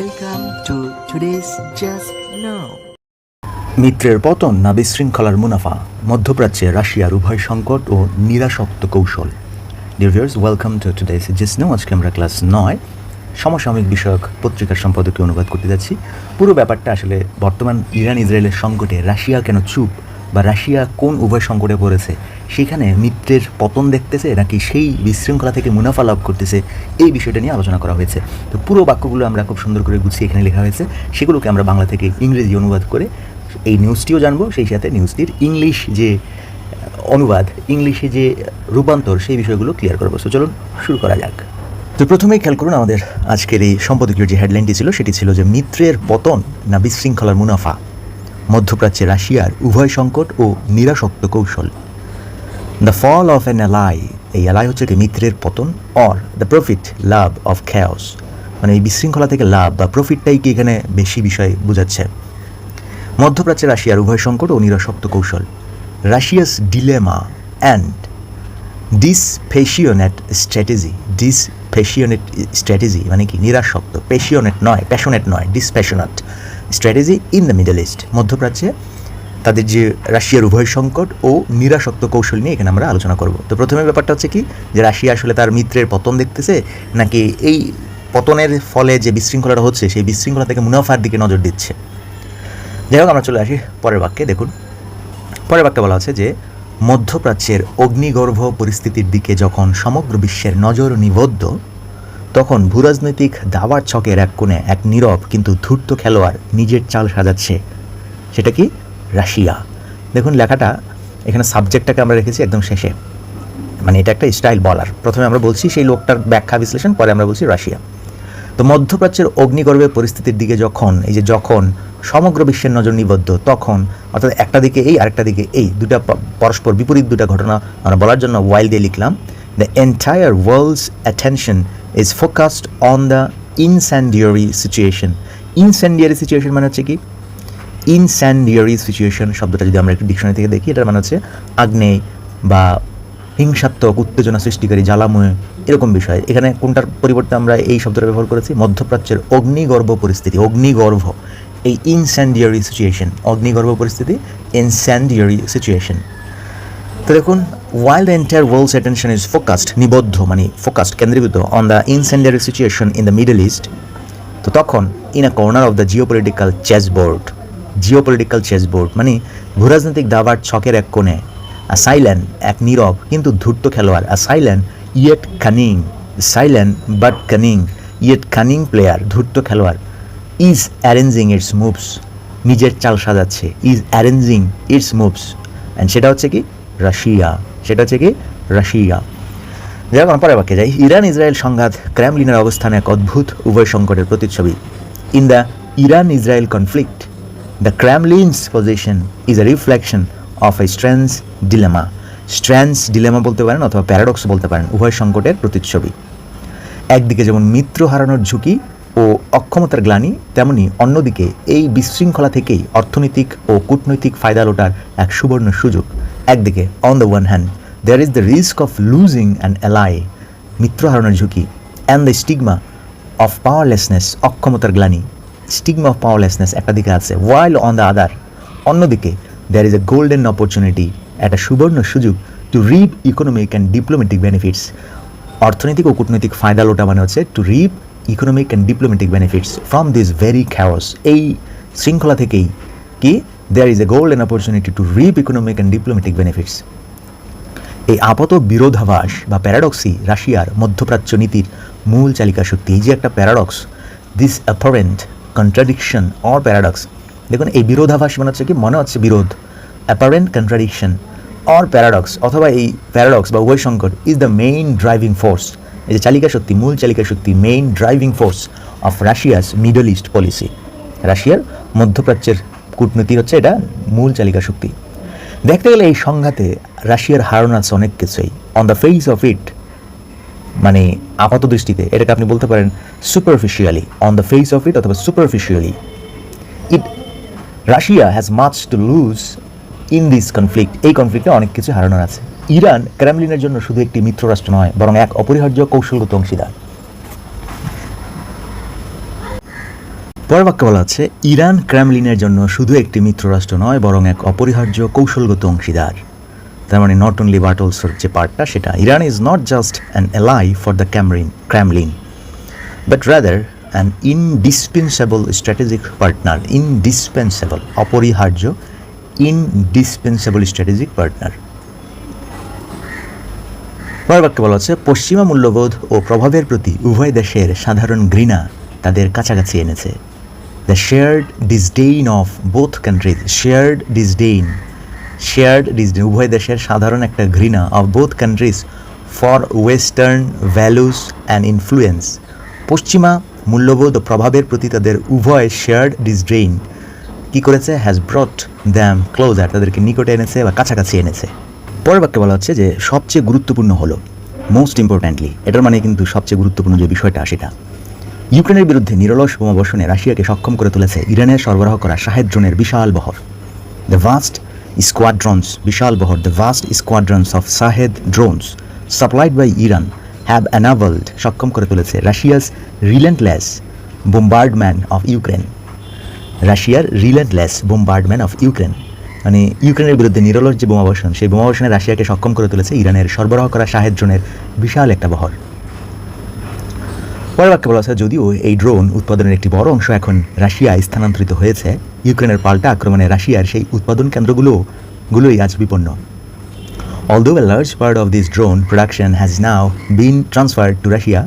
Welcome to today's Just Now. মিত্রের পতন না বিশৃঙ্খলার মুনাফা, মধ্যপ্রাচ্যে রাশিয়ার উভয় সংকট ও নিরাসক্ত কৌশল। Dear viewers welcome to today's জিসনো আজকে আমরা ক্লাস নয়। সমসাময়িক বিষয়ক পত্রিকার সম্পাদকে অনুবাদ করতে যাচ্ছি। পুরো ব্যাপারটা আসলে বর্তমান ইরান ইসরায়েলের সংকটে রাশিয়া কেন চুপ বা রাশিয়া কোন উভয় সংকটে পড়েছে সেখানে মিত্রের পতন দেখতেছে নাকি সেই বিশৃঙ্খলা থেকে মুনাফা লাভ করতেছে, এই বিষয়টা নিয়ে আলোচনা করা হয়েছে। তো পুরো বাক্যগুলো আমরা খুব সুন্দর করে গুছিয়ে এখানে লেখা হয়েছে। সেগুলোকে আমরা বাংলা থেকে ইংরেজি অনুবাদ করে এই নিউজটিও জানব, সেই সাথে নিউজটির ইংলিশ যে অনুবাদ, ইংলিশে যে রূপান্তর, সেই বিষয়গুলো ক্লিয়ার করব। সো চলুন শুরু করা যাক। তো প্রথমেই খেয়াল করুন, আমাদের আজকের এই সম্পাদকীয় যে হেডলাইনটি ছিল, সেটি ছিল যে মিত্রের পতন না বিশৃঙ্খলার মুনাফা, মধ্যপ্রাচ্যে রাশিয়ার উভয় সংকট ও নিরাসক্ত কৌশল। The fall of an ally এই অ্যালাই হচ্ছে কি মিত্রের পতন অর দ্য প্রফিট লাভ অফ খ্যাওস মানে এই বিশৃঙ্খলা থেকে লাভ বা প্রফিটটাই কি এখানে বেশি বিষয় বোঝাচ্ছে? মধ্যপ্রাচ্যে রাশিয়ার উভয় সংকট ও নিরাসক্ত কৌশল। Russia's dilemma and dispassionate strategy dispassionate strategy মানে কি? নিরাসক্ত পেশিওনেট নয় প্যাশনেট নয় dispassionate strategy in the Middle East মধ্যপ্রাচ্যে তাদের যে রাশিয়ার উভয় সংকট ও নিরাসক্ত কৌশল নিয়ে এখানে আমরা আলোচনা করব। তো প্রথমে ব্যাপারটা হচ্ছে কি যে রাশিয়া আসলে তার মিত্রের পতন দেখতেছে, নাকি এই পতনের ফলে যে বিশৃঙ্খলাটা হচ্ছে, সেই বিশৃঙ্খলা থেকে মুনাফার দিকে নজর দিচ্ছে? যাই হোক, আমরা চলে আসি পরের বাক্যে, দেখুন। পরের বাক্যে বলা আছে যে, মধ্যপ্রাচ্যের অগ্নিগর্ভ পরিস্থিতির দিকে যখন সমগ্র বিশ্বের নজর নিবদ্ধ, তখন ভূরাজনৈতিক দাবার ছকের এক কোণে এক নীরব কিন্তু ধূর্ত খেলোয়াড় নিজের চাল সাজাচ্ছে। সেটা কি? রাশিয়া। দেখুন, লেখাটা এখানে সাবজেক্টটাকে আমরা রেখেছি একদম শেষে। মানে এটা একটা স্টাইল বলার। প্রথমে আমরা বলছি সেই লোকটার ব্যাখ্যা বিশ্লেষণ, পরে আমরা বলছি রাশিয়া। তো মধ্যপ্রাচ্যের অগ্নিগর্ভের পরিস্থিতির দিকে যখন, এই যে যখন সমগ্র বিশ্বের নজর নিবদ্ধ, তখন, অর্থাৎ একটা দিকে এই, আরেকটা দিকে এই, দুটা পরস্পর বিপরীত দুটা ঘটনা আমরা বলার জন্য ওয়াইল দিয়ে লিখলাম the entire world's attention is focused on the incendiary situation incendiary situation মানে হচ্ছে কি? ইনস্যান্ডিয়ারি সিচুয়েশন শব্দটা যদি আমরা একটু ডিকশনারি থেকে দেখি, এটার মানে হচ্ছে আগ্নেয় বা হিংসাত্মক উত্তেজনা সৃষ্টিকারী জ্বালাময়, এরকম বিষয়। এখানে কোনটার পরিবর্তে আমরা এই শব্দটা ব্যবহার করেছি? মধ্যপ্রাচ্যের অগ্নিগর্ভ পরিস্থিতি, অগ্নিগর্ভ। এই ইনস্যান্ডিয়ারি সিচুয়েশন অগ্নিগর্ভ পরিস্থিতি ইনস্যান্ডিয়ারি সিচুয়েশন তো দেখুন while entire world's attention is focused নিবদ্ধ মানে ফোকাসড কেন্দ্রীভূত on the incendiary situation in the Middle East তো তখন in a corner of the geopolitical chessboard geopolitical chessboard মানে ভূরাজনৈতিক দাবার ছকের এক কোণে সাইলেন এক নীরব কিন্তু ধূর্ত খেলোয়াড় silent yet cunning silent but cunning yet cunning player ধূর্ত খেলোয়াড়। ইজ অ্যারেঞ্জিং ইটস মুভস নিজের চাল সাজাচ্ছে is arranging its moves and সেটা হচ্ছে কি? রাশিয়া, সেটা হচ্ছে কি? রাশিয়া। যাই হোক বাক্যে যাই। ইরান, ইসরায়েল সংঘাত, ক্র্যামলিনের অবস্থানে এক অদ্ভুত উভয় সংকটের প্রতিচ্ছবি। In the Iran Israel conflict the Kremlin's position is a reflection of a strange dilemma strange dilemma বলতে পারেন অথবা প্যারাডক্স বলতে পারেন, উভয় সংকটের প্রতিচ্ছবি। একদিকে যেমন মিত্র হারানোর ঝুঁকি ও অক্ষমতার গ্লানি, তেমনি অন্যদিকে এই বিশৃঙ্খলা থেকেই অর্থনৈতিক ও কূটনৈতিক ফায়দা লোটার এক সুবর্ণ সুযোগ। একদিকে on the one hand there is the risk of losing an ally মিত্র হারানোর ঝুঁকি and the stigma of powerlessness অক্ষমতার গ্লানি। স্টিগমা অফ পাওয়ারলেসনেস একটা দিকে আছে ওয়াইল অন দ্য আদার অন্যদিকে there is a golden opportunity একটা সুবর্ণ সুযোগ to reap economic and diplomatic benefits অর্থনৈতিক ও কূটনৈতিক ফায়দা লোটা মানে হচ্ছে to reap economic and diplomatic benefits from this very chaos এই শৃঙ্খলা থেকেই কি there is a golden opportunity to reap economic and diplomatic benefits এই আপাত বিরোধাভাস বা প্যারাডক্সই রাশিয়ার মধ্যপ্রাচ্য নীতির মূল চালিকা শক্তি এই যে একটা paradox this apparent contradiction or paradox দেখুন, এই বিরোধাভাস মানে হচ্ছে কি? মনে হচ্ছে বিরোধ। অ্যাপারেন্ট কন্ট্রাডিকশন অর প্যারাডক্স অথবা এই প্যারাডক্স বা উভয় সংকট is the main driving force এই যে চালিকা শক্তি, মূল চালিকা শক্তি main driving force of Russia's Middle East policy রাশিয়ার মধ্যপ্রাচ্যের কূটনীতি হচ্ছে এটা মূল চালিকা শক্তি। দেখতে গেলে এই সংঘাতে রাশিয়ার হারানো আছে অনেক কিছুই। On the face of it মানে আপাত দৃষ্টিতে এটাকে আপনি বলতে পারেন superficially on the face of it অথবা superficially it Russia has much to lose in this conflict এই কনফ্লিক্টে অনেক কিছু হারানোর আছে। ইরান ক্রেমলিনের জন্য শুধু একটি মিত্র রাষ্ট্র নয়, বরং এক অপরিহার্য কৌশলগত অংশীদার। পরের বাক্যে বলা হচ্ছে, ইরান ক্রেমলিনের জন্য শুধু একটি মিত্ররাষ্ট্র নয়, বরং এক অপরিহার্য কৌশলগত অংশীদার। তার মানে নট অনলি বাট অলসোর যে পার্টটা সেটা Iran is not just an ally for the Kremlin Kremlin but rather an indispensable strategic partner indispensable অপরিহার্য ইনডিসপেন্সেবল স্ট্র্যাটেজিক পার্টনার পরের বাক্যে বলা হচ্ছে, পশ্চিমা মূল্যবোধ ও প্রভাবের প্রতি উভয় দেশের সাধারণ ঘৃণা তাদের কাছাকাছি এনেছে। The shared disdain of both countries shared disdain shared disdain উভয় দেশের সাধারণ একটা ঘৃণা of both countries for western values and influence পশ্চিমা মূল্যবোধ প্রভাবের প্রতি তাদের উভয় শেয়ার্ড ডিসডেইন কী করেছে? হ্যাজ ব্রট দ্যাম ক্লোজার তাদেরকে নিকটে এনেছে বা কাছাকাছি এনেছে। পরের বাক্যে বলা হচ্ছে যে, সবচেয়ে গুরুত্বপূর্ণ হলো মোস্ট ইম্পর্ট্যান্টলি এটার মানে কিন্তু সবচেয়ে গুরুত্বপূর্ণ যে বিষয়টা, সেটা। ইউক্রেনের বিরুদ্ধে নিরলস বোমাবর্ষণে রাশিয়াকে সক্ষম করে তুলেছে ইরানের সরবরাহ করা শাহেদ ড্রোনের বিশাল বহর। দ্য ভাস্ট স্কোয়াড্রনস, বিশাল বহর the vast squadrons of Shahed drones supplied by Iran have enabled সক্ষম করে তুলেছে Russia's relentless bombardment of Ukraine রাশিয়ার রিলেন্টলেস বোম্বার্ডম্যান অফ ইউক্রেন মানে ইউক্রেনের বিরুদ্ধে নিরলস যে বোমাবর্ষণ, সেই বোমাবর্ষণে রাশিয়াকে সক্ষম করে তুলেছে ইরানের সরবরাহ করা শাহেদ ড্রোনের বিশাল একটা বহর। পরের বাক্যে বলা হয়েছে যদিও এই ড্রোন উৎপাদনের একটি বড় অংশ এখন রাশিয়ায় স্থানান্তরিত হয়েছে, ইউক্রেনের পাল্টা আক্রমণে রাশিয়ার সেই উৎপাদন কেন্দ্রগুলো গুলোই আজ বিপন্ন। All the large part of this drone production has now been transferred to Russia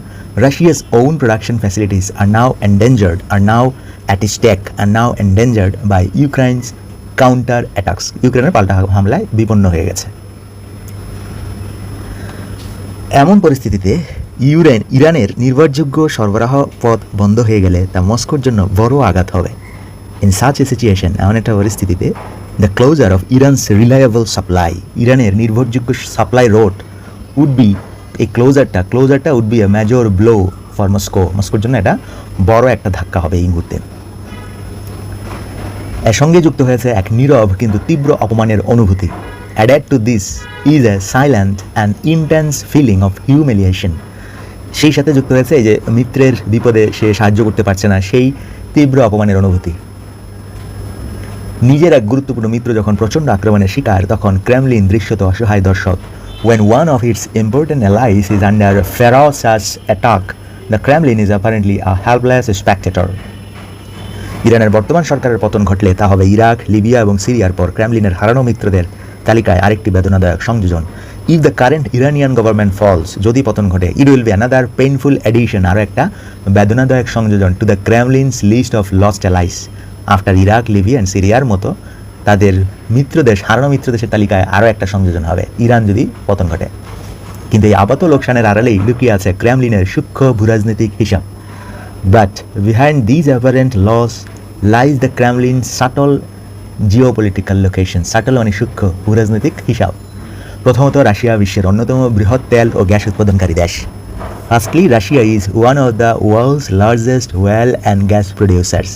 Russia's own production facilities are now endangered are now at stake are now endangered by Ukraine's counter attacks ইউক্রেনের পাল্টা হামলায় বিপন্ন হয়ে গেছে। এমন পরিস্থিতিতে ইউরেন, ইরানের নির্ভরযোগ্য সরবরাহ পথ বন্ধ হয়ে গেলে তা মস্কোর জন্য বড় আঘাত হবে। ইন সাচ এ সিচুয়েশন এমন একটা পরিস্থিতিতে the closure of Iran's reliable supply ইরানের নির্ভরযোগ্য সাপ্লাই রোড উড বি এই ক্লোজারটা ক্লোজারটা would be a major blow for Moscow মস্কোর জন্য এটা বড় একটা ধাক্কা হবে এই মুহূর্তে। এর সঙ্গে যুক্ত হয়েছে এক নীরব কিন্তু তীব্র অপমানের অনুভূতি। Added to this is a silent and intense feeling of humiliation সেই সাথে যুক্ত হয়েছে এই যে মিত্রের বিপদে সে সাহায্য করতে পারছে না, সেই তীব্র অপমানের অনুভূতি। নিজের এক গুরুত্বপূর্ণ মিত্র যখন প্রচণ্ড আক্রমণের শিকার, তখন ক্রেমলিন দৃশ্যত অসহায় দর্শক। When one of its important allies is under ferocious attack, the kremlin is apparently a helpless ইরানের বর্তমান সরকারের পতন ঘটলে তা হবে ইরাক, লিবিয়া এবং সিরিয়ার পর ক্রেমলিনের হারানো মিত্রদের তালিকায় আরেকটি বেদনাদায়ক সংযোজন। If the current Iranian government falls যদি পতন ঘটে it will be another painful addition আরও একটা বেদনাদায়ক সংযোজন to the Kremlin's list of lost allies after Iraq Libya and সিরিয়ার মতো তাদের মিত্রদেশ হারানো মিত্রদেশের তালিকায় আরও একটা সংযোজন হবে। ইরান যদি পতন ঘটে। কিন্তু এই আপাত লোকসানের আড়ালেই লুকিয়ে আছে ক্রেমলিনের সূক্ষ্ম ভূরাজনৈতিক হিসাব। But behind these apparent laws lies the Kremlin's subtle geopolitical location subtle মানে সূক্ষ্ম ভূরাজনৈতিক হিসাব। প্রথমত রাশিয়া বিশ্বের অন্যতম বৃহৎ তেল ও গ্যাস উৎপাদনকারী দেশ। Firstly Russia is one of the world's largest oil and gas producers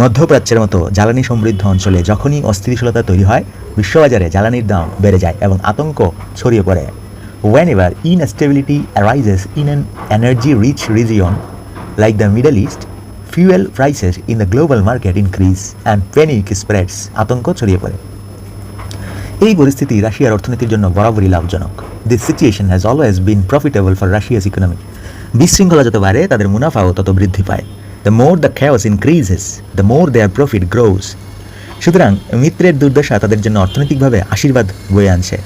মধ্যপ্রাচ্যের মতো জ্বালানি সমৃদ্ধ অঞ্চলে যখনই অস্থিতিশীলতা তৈরি হয়, বিশ্ববাজারে জ্বালানির দাম বেড়ে যায় এবং আতঙ্ক ছড়িয়ে পড়ে। Whenever instability arises in an energy rich region like the Middle East fuel prices in the global market increase and panic spreads, আতঙ্ক ছড়িয়ে পড়ে। এই পরিস্থিতি রাশিয়ার অর্থনীতির জন্য বরাবরই লাভজনক। This situation has always been profitable for Russia's economy বিশৃঙ্খলা যত বাড়ে, তাদের মুনাফাও তত বৃদ্ধি পায়। The more the chaos increases the more their profit grows সুতরাং মিত্রের দুর্দশা তাদের জন্য অর্থনৈতিকভাবে আশীর্বাদ বয়ে আনছে।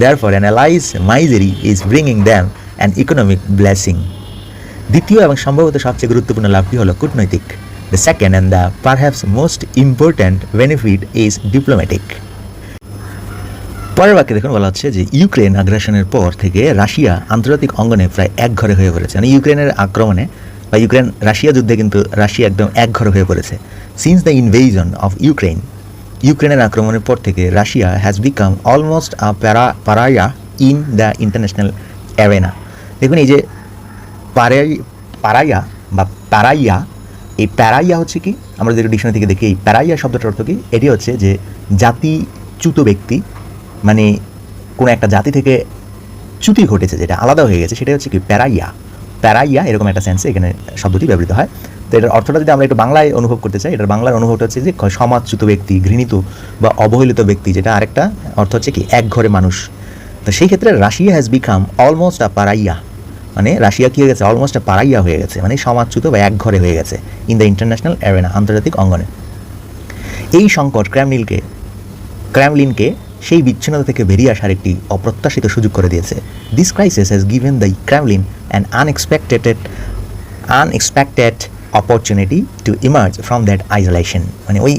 Therefore an ally's misery is bringing them an economic blessing দ্বিতীয় এবং সম্ভবত সবচেয়ে গুরুত্বপূর্ণ লাভটি হলো কূটনৈতিক। The second and the perhaps most important benefit is diplomatic পরের বাক্যে দেখুন, বলা হচ্ছে যে ইউক্রেন আগ্রাসনের পর থেকে রাশিয়া আন্তর্জাতিক অঙ্গনে প্রায় এক ঘরে হয়ে পড়েছে। মানে ইউক্রেনের আক্রমণে বা ইউক্রেন, রাশিয়া যুদ্ধে কিন্তু রাশিয়া একদম এক ঘরে হয়ে পড়েছে। Since the invasion of Ukraine ইউক্রেনের আক্রমণের পর থেকে Russia has become almost a para pariah in the international arena দেখুন, এই যে পারাই পারাইয়া বা প্যারাইয়া এই প্যারাইয়া হচ্ছে কি? আমরা যদি ডিকশনারি থেকে দেখি, এই প্যারাইয়া শব্দটার অর্থ কি? এটি হচ্ছে যে জাতিচ্যুত ব্যক্তি মানে কোনো একটা জাতি থেকে চ্যুতি ঘটেছে যেটা আলাদা হয়ে গেছে সেটা হচ্ছে কি প্যারাইয়া। প্যারাইয়া এরকম একটা সেন্সে এখানে শব্দটি ব্যবহৃত হয়। তো এটার অর্থটা যদি আমরা একটু বাংলায় অনুভব করতে চাই, এটার বাংলার অনুভবটা হচ্ছে যে সমাজচ্যুত ব্যক্তি, ঘৃণিত বা অবহেলিত ব্যক্তি, যেটা আরেকটা অর্থ হচ্ছে কি এক ঘরে মানুষ। তো সেই ক্ষেত্রে Russia has become almost a pariah মানে রাশিয়া কী হয়ে গেছে? অলমোস্ট আ পারাইয়া হয়ে গেছে। মানে সমাজচ্যুত বা এক ঘরে হয়ে গেছে ইন দ্য ইন্টারন্যাশনাল অ্যারেনা আন্তর্জাতিক অঙ্গনে। এই সংকট ক্র্যামলিনকে ক্র্যামলিনকে সেই বিচ্ছিন্নতা থেকে বেরিয়ে আসার একটি অপ্রত্যাশিত সুযোগ করে দিয়েছে। This crisis has given the Kremlin an unexpected unexpected opportunity to emerge from that isolation মানে ওই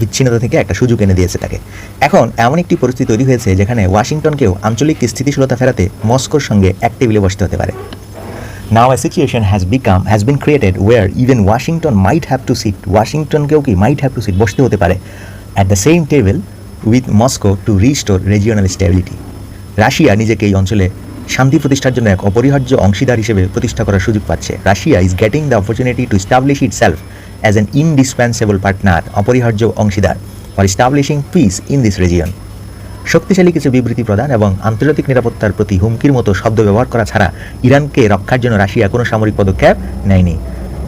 বিচ্ছিন্নতা থেকে একটা সুযোগ এনে দিয়েছে তাকে। এখন এমন একটি পরিস্থিতি তৈরি হয়েছে যেখানে ওয়াশিংটনকেও আঞ্চলিক স্থিতিশীলতা ফেরাতে মস্কোর সঙ্গে এক টেবিলে বসতে হতে পারে। Now a situation has become, has been created where even Washington might have to sit ওয়াশিংটনকেও কি মাইট have to সিট বসতে হতে পারে। At the same table with Moscow to restore regional stability. Russia নিজেকে এই অঞ্চলে শান্তি প্রতিষ্ঠার জন্য এক অপরিহার্য অংশীদার হিসেবে প্রতিষ্ঠা করার সুযোগ পাচ্ছে। Russia is getting the opportunity to establish itself as an indispensable partner অপরিহার্য অংশীদার for establishing peace in this region শক্তিশালী কিছু বিবৃতি প্রদান এবং আন্তর্জাতিক নিরাপত্তার প্রতি হুমকির মতো শব্দ ব্যবহার করা ছাড়া ইরানকে রক্ষার জন্য রাশিয়া কোনো সামরিক পদক্ষেপ নেয়নি।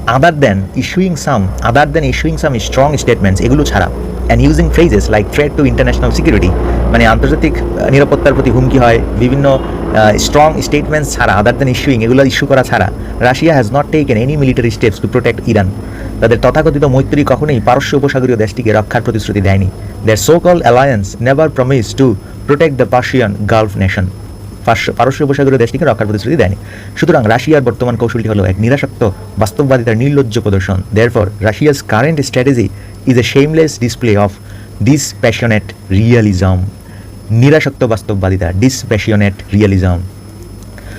Other than issuing some other than issuing some strong statements এগুলো ছাড়া and using phrases like threat to international security মানে আন্তর্জাতিক নিরাপত্তার প্রতি হুমকি হয়, বিভিন্ন স্ট্রং স্টেটমেন্টস ছাড়া আদার দেন ইস্যুইং এগুলো ইস্যু করা ছাড়া, Russia has not taken any military steps to protect Iran তাদের তথাকথিত মৈত্রী কখনোই পারস্য উপসাগরীয় দেশটিকে রক্ষার প্রতিশ্রুতি দেয়নি। Their so call alliance never promise to protect the Persian Gulf nation পারস্য উপসাগরীয় দেশটিকে রক্ষার প্রতিশ্রুতি দেয়নি। সুতরাং রাশিয়ার বর্তমান কৌশলটি হলো এক নিরাসক্ত বাস্তববাদিতার নির্লজ্জ প্রদর্শন। Therefore Russia's current strategy is a shameless display of dispassionate realism নিরাসক্ত বাস্তববাদিতা ডিসপ্যাশনেট রিয়ালিজম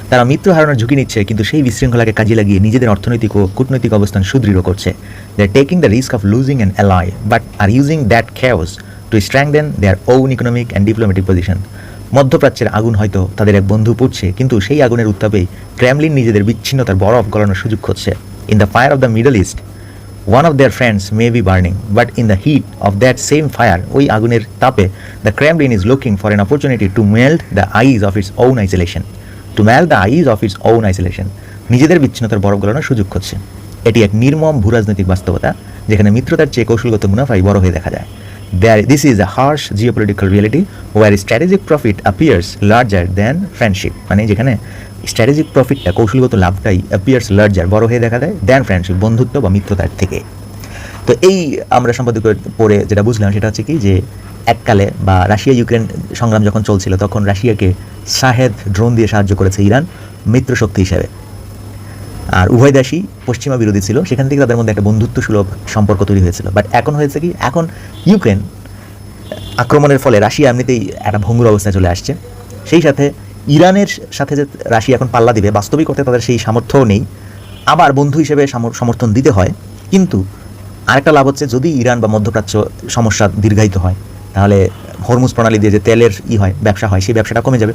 তারা মিত্র হারানোর ঝুঁকি নিচ্ছে, কিন্তু সেই বিশৃঙ্খলাকে কাজে লাগিয়ে নিজেদের অর্থনৈতিক ও কূটনৈতিক অবস্থান সুদৃঢ় করছে। They are taking the risk of losing an ally but are using that chaos to strengthen their own economic and diplomatic position মধ্যপ্রাচ্যের আগুন হয়তো তাদের এক বন্ধু পুড়ছে, কিন্তু সেই আগুনের উত্তাপেই ক্র্যামলিন নিজেদের বিচ্ছিন্নতার বরফ গলানোর সুযোগ খুঁজছে। In the fire of the Middle East one of their friends may be burning but in the heat of that same fire ওই আগুনের তাপে the Kremlin is looking for an opportunity to melt the ice of its own isolation to melt the ice of its own isolation নিজেদের বিচ্ছিন্নতার বরফ গলানোর সুযোগ খুঁজছে। এটি এক নির্মম ভূরাজনৈতিক বাস্তবতা, যেখানে মিত্রতার চেয়ে কৌশলগত মুনাফাই বড় হয়ে দেখা যায়। There this is a harsh geopolitical reality where strategic profit appears larger than friendship মানে যেখানে স্ট্র্যাটেজিক প্রফিটটা কৌশলগত লাভটাই অ্যাপিয়ার্স লার্জার বড় হয়ে দেখা দেয় দ্যান ফ্রেন্ডশিপ বন্ধুত্ব বা মিত্রতার থেকে। তো এই আমরা সম্পাদক পড়ে যেটা বুঝলাম সেটা হচ্ছে কি যে এককালে বা রাশিয়া ইউক্রেন সংগ্রাম যখন চলছিল, তখন রাশিয়াকে শাহেদ ড্রোন দিয়ে সাহায্য করেছে ইরান মিত্র শক্তি হিসেবে। আর উভয় দেশই পশ্চিমা বিরোধী ছিল, সেখান থেকে তাদের মধ্যে একটা বন্ধুত্ব সুলভ সম্পর্ক তৈরি হয়েছিল। বাট এখন হয়েছে কি, এখন ইউক্রেন আক্রমণের ফলে রাশিয়া এমনিতেই একটা ভঙ্গুর অবস্থায় চলে আসছে। সেই সাথে ইরানের সাথে যে রাশিয়া এখন পাল্লা দিবে, বাস্তবিক অর্থে তাদের সেই সামর্থ্যও নেই। আবার বন্ধু হিসেবে সমর্থন দিতে হয়, কিন্তু আরেকটা লাভ হচ্ছে, যদি ইরান বা মধ্যপ্রাচ্য সমস্যা দীর্ঘায়িত হয়, তাহলে হরমুজ প্রণালী দিয়ে যে তেলের ই হয়, ব্যবসা হয়, সেই ব্যবসাটা কমে যাবে।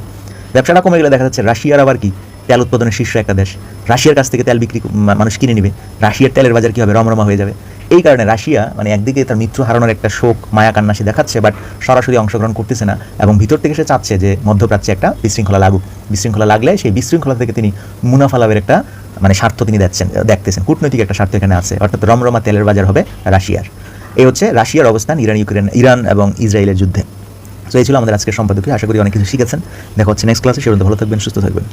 ব্যবসাটা কমে গেলে দেখা যাচ্ছে রাশিয়ার আবার কি তেল উৎপাদনের শীর্ষ একটা দেশ। রাশিয়ার কাছ থেকে তেল বিক্রি মানুষ কিনে নেবে। রাশিয়ার তেলের বাজার কী হবে? রমরমা হয়ে যাবে। এই কারণে রাশিয়া মানে একদিকে তার মিত্র হারানোর একটা শোক, মায়া কান্না সে দেখাচ্ছে, বাট সরাসরি অংশগ্রহণ করতেছে না এবং ভিতর থেকে সে চাচ্ছে যে মধ্যপ্রাচ্যে একটা বিশৃঙ্খলা লাগুক। বিশৃঙ্খলা লাগলে সেই বিশৃঙ্খলা থেকে তিনি মুনাফা লাভের একটা মানে স্বার্থ তিনি দেখছেন দেখতেছেন। কূটনৈতিক একটা স্বার্থ এখানে আছে। অর্থাৎ রমরমা তেলের বাজার হবে রাশিয়ার। এই হচ্ছে রাশিয়ার অবস্থান ইরান, ইউক্রেন, ইরান এবং ইসরায়েলের যুদ্ধে। তো এই ছিল আমাদের আজকের সম্পাদকীয়। আশা করি অনেক কিছু শিখেছেন। দেখা হচ্ছে নেক্সট ক্লাসে সে পর্যন্ত ভালো থাকবেন, সুস্থ থাকবেন।